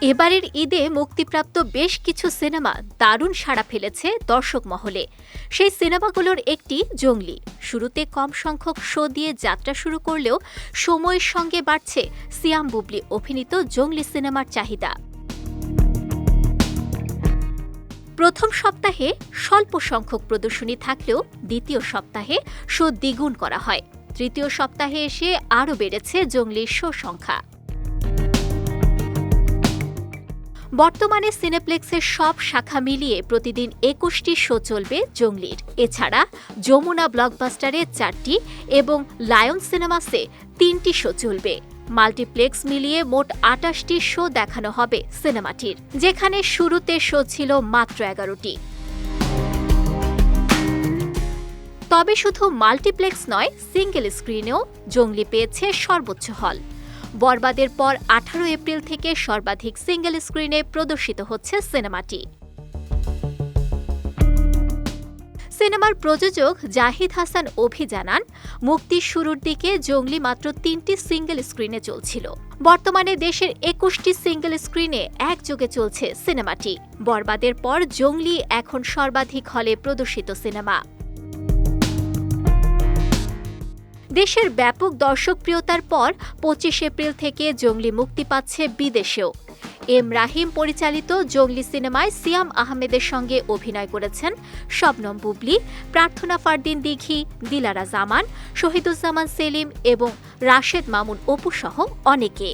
এবারের ঈদে মুক্তিপ্রাপ্ত বেশ কিছু সিনেমা দারুণ সাড়া ফেলেছে দর্শক মহলে। সেই সিনেমাগুলোর একটি জঙ্গলি। শুরুতে কম সংখ্যক শো দিয়ে যাত্রা শুরু করলেও সময়ের সঙ্গে বাড়ছে সিয়াম বুবলি অভিনীত জঙ্গলি সিনেমার চাহিদা। প্রথম সপ্তাহে স্বল্প সংখ্যক প্রদর্শনী থাকলেও দ্বিতীয় সপ্তাহে শো দ্বিগুণ করা হয়। তৃতীয় সপ্তাহে এসে আরও বেড়েছে জঙ্গলির শো সংখ্যা বর্তমানে সিনেপ্লেক্সের সব শাখা মিলিয়ে প্রতিদিন একুশটি শো চলবে জঙ্গলির। এছাড়া যমুনা ব্লকবাস্টারে চারটি এবং লায়ন সিনেমাসে তিনটি শো চলবে। মাল্টিপ্লেক্স মিলিয়ে মোট আটাশটি শো দেখানো হবে সিনেমাটির, যেখানে শুরুতে শো ছিল মাত্র এগারোটি। তবে শুধু মাল্টিপ্লেক্স নয়, সিঙ্গেল স্ক্রিনেও জঙ্গলি পেয়েছে সর্বোচ্চ হল। বরবাদের পর আঠারো এপ্রিল থেকে সর্বাধিক সিঙ্গেল স্ক্রিনে প্রদর্শিত হচ্ছে সিনেমাটি। সিনেমার প্রযোজক জাহিদ হাসান অভি জানান মুক্তির শুরুর দিকে জঙ্গলি মাত্র তিনটি সিঙ্গেল স্ক্রিনে চলছিল। বর্তমানে দেশের একুশটি সিঙ্গেল স্ক্রিনে একযোগে চলছে সিনেমাটি। বরবাদের পর জঙ্গলি এখন সর্বাধিক হলে প্রদর্শিত সিনেমা। দেশের ব্যাপক দর্শকপ্রিয়তার পর পঁচিশ এপ্রিল থেকে জঙ্গলি মুক্তি পাচ্ছে বিদেশেও। এম রাহিম পরিচালিত জঙ্গলি সিনেমায় সিয়াম আহমেদের সঙ্গে অভিনয় করেছেন শবনম বুবলি, প্রার্থনা ফারদিন দিঘি, দিলারা জামান, শহীদুজ্জামান সেলিম এবং রাশেদ মামুন অপুসহ অনেকে।